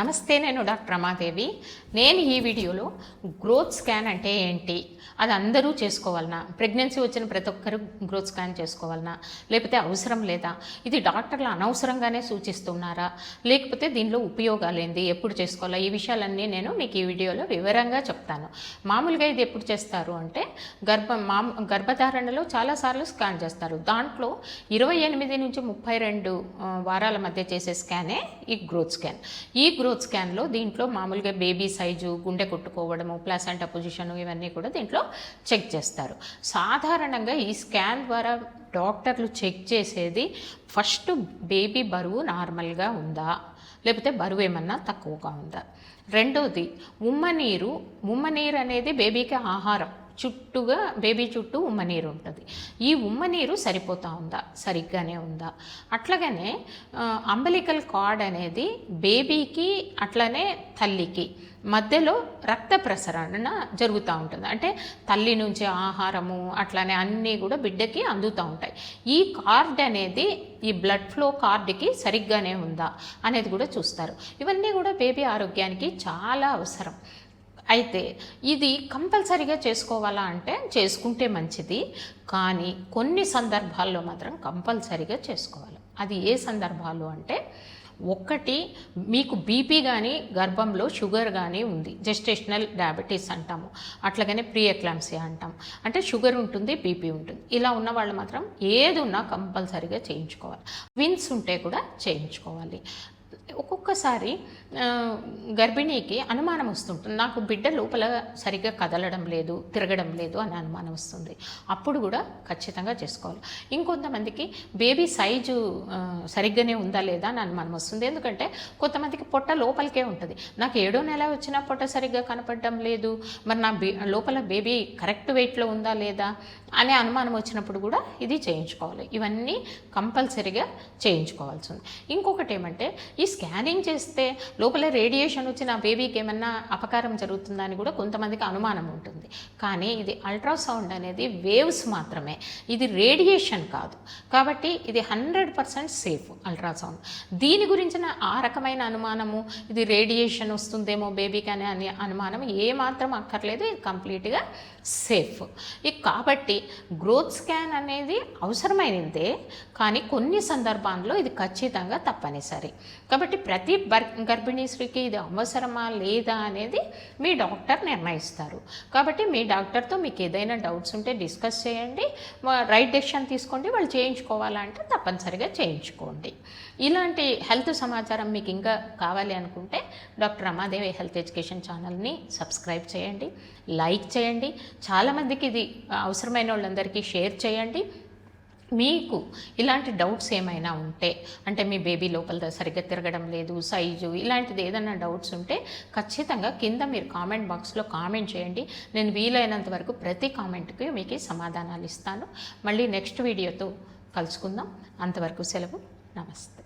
నమస్తే నేను డాక్టర్ రమాదేవి. నేను ఈ వీడియోలో గ్రోత్ స్కాన్ అంటే ఏంటి? అది అందరూ చేసుకోవాలనా? ప్రెగ్నెన్సీ వచ్చిన ప్రతి ఒక్కరు గ్రోత్ స్కాన్ చేసుకోవాలనా? లేకపోతే అవసరం లేదా? ఇది డాక్టర్లు అనవసరంగానే సూచిస్తున్నారా? లేకపోతే దీనిలో ఉపయోగాలు ఏంది? ఎప్పుడు చేసుకోవాలా? ఈ విషయాలన్నీ నేను మీకు ఈ వీడియోలో వివరంగా చెప్తాను. మామూలుగా ఇది ఎప్పుడు చేస్తారు అంటే గర్భ మామ గర్భధారణలో చాలాసార్లు స్కాన్ చేస్తారు. దాంట్లో ఇరవై ఎనిమిది నుంచి ముప్పై రెండు వారాల మధ్య చేసే స్కానే ఈ గ్రోత్ స్కాన్. ఈ గ్రోత్ స్కాన్లో దీంట్లో మామూలుగా బేబీ సైజు గుండె కొట్టుకోవడము ప్లాసెంటా పొజిషన్ ఇవన్నీ కూడా దీంట్లో చెక్ చేస్తారు. సాధారణంగా ఈ స్కాన్ ద్వారా డాక్టర్లు చెక్ చేసేది ఫస్ట్ బేబీ బరువు నార్మల్గా ఉందా? లేకపోతే బరువు ఏమన్నా తక్కువగా ఉందా? రెండోది ఉమ్మనీరు ఉమ్మనీరు అనేది బేబీకి ఆహారం. చుట్టూగా బేబీ చుట్టూ ఉమ్మనీరు ఉంటుంది. ఈ ఉమ్మనీరు సరిపోతా ఉందా? సరిగ్గానే ఉందా? అట్లాగనే అంబలికల్ కార్డ్ అనేది బేబీకి అట్లనే తల్లికి మధ్యలో రక్త ప్రసరణ జరుగుతూ ఉంటుంది. అంటే తల్లి నుంచి ఆహారము అట్లానే అన్నీ కూడా బిడ్డకి అందుతూ ఉంటాయి. ఈ కార్డ్ అనేది ఈ బ్లడ్ ఫ్లో కార్డుకి సరిగ్గానే ఉందా? అనేది కూడా చూస్తారు. ఇవన్నీ కూడా బేబీ ఆరోగ్యానికి చాలా అవసరం. అయితే ఇది కంపల్సరీగా చేసుకోవాలా అంటే చేసుకుంటే మంచిది. కానీ కొన్ని సందర్భాల్లో మాత్రం కంపల్సరీగా చేసుకోవాలి. అది ఏ సందర్భాలు అంటే ఒక్కటి మీకు బీపీ కానీ గర్భంలో షుగర్ కానీ ఉంది. జెస్టేషనల్ డయాబెటీస్ అంటాము. అట్లాగనే ప్రీ అంటాం. అంటే షుగర్ ఉంటుంది బీపీ ఉంటుంది. ఇలా ఉన్న వాళ్ళు మాత్రం ఏది ఉన్నా కంపల్సరీగా చేయించుకోవాలి. విన్స్ ఉంటే కూడా చేయించుకోవాలి. ఒక్కొక్కసారి గర్భిణీకి అనుమానం వస్తుంటుంది. నాకు బిడ్డ లోపల సరిగ్గా కదలడం లేదు తిరగడం లేదు అని అనుమానం వస్తుంది. అప్పుడు కూడా ఖచ్చితంగా చేసుకోవాలి. ఇంకొంతమందికి బేబీ సైజు సరిగ్గానే ఉందా లేదా అని అనుమానం వస్తుంది. ఎందుకంటే కొంతమందికి పొట్ట లోపలికే ఉంటుంది. నాకు ఏడో నెల వచ్చినా పొట్ట సరిగ్గా కనపడడం లేదు. మరి నా బే లోపల బేబీ కరెక్ట్ వెయిట్లో ఉందా లేదా అనే అనుమానం వచ్చినప్పుడు కూడా ఇది చేయించుకోవాలి. ఇవన్నీ కంపల్సరీగా చేయించుకోవాల్సి ఉంది ఇంకొకటి ఏమంటే ఈ స్కానింగ్ చేస్తే లోపల రేడియేషన్ వచ్చి నా బేబీకి ఏమన్నా అపకారం జరుగుతుందా అని కూడా కొంతమందికి అనుమానం ఉంటుంది. కానీ ఇది అల్ట్రాసౌండ్ అనేది వేవ్స్ మాత్రమే. ఇది రేడియేషన్ కాదు. కాబట్టి ఇది హండ్రెడ్ పర్సెంట్ సేఫ్ అల్ట్రాసౌండ్. దీని గురించిన ఆ రకమైన అనుమానము ఇది రేడియేషన్ వస్తుందేమో బేబీకి అనే అనుమానం ఏమాత్రం అక్కర్లేదు. ఇది కంప్లీట్గా సేఫ్. కాబట్టి గ్రోత్ స్కాన్ అనేది అవసరమైనదే కానీ కొన్ని సందర్భాల్లో ఇది ఖచ్చితంగా తప్పనిసరి. కాబట్టి ప్రతి బర్ గర్భిణీ స్త్రీకి ఇది అవసరమా లేదా అనేది మీ డాక్టర్ నిర్ణయిస్తారు. కాబట్టి మీ డాక్టర్తో మీకు ఏదైనా డౌట్స్ ఉంటే డిస్కస్ చేయండి. రైట్ డెసిషన్ తీసుకోండి వాళ్ళు చేయించుకోవాలంటే తప్పనిసరిగా చేయించుకోండి. ఇలాంటి హెల్త్ సమాచారం మీకు ఇంకా కావాలి అనుకుంటే డాక్టర్ రమాదేవి హెల్త్ ఎడ్యుకేషన్ ఛానల్ని సబ్స్క్రైబ్ చేయండి లైక్ చేయండి చాలామందికి ఇది అవసరమైన వాళ్ళందరికీ షేర్ చేయండి. మీకు ఇలాంటి డౌట్స్ ఏమైనా ఉంటే అంటే మీ బేబీ లోపల సరిగ్గా తిరగడం లేదు సైజు ఇలాంటిది ఏదైనా డౌట్స్ ఉంటే ఖచ్చితంగా కింద మీరు కామెంట్ బాక్స్లో కామెంట్ చేయండి. నేను వీలైనంత వరకు ప్రతి కామెంట్కి మీకు సమాధానాలు ఇస్తాను. మళ్ళీ నెక్స్ట్ వీడియోతో కలుసుకుందాం. అంతవరకు సెలవు. నమస్తే.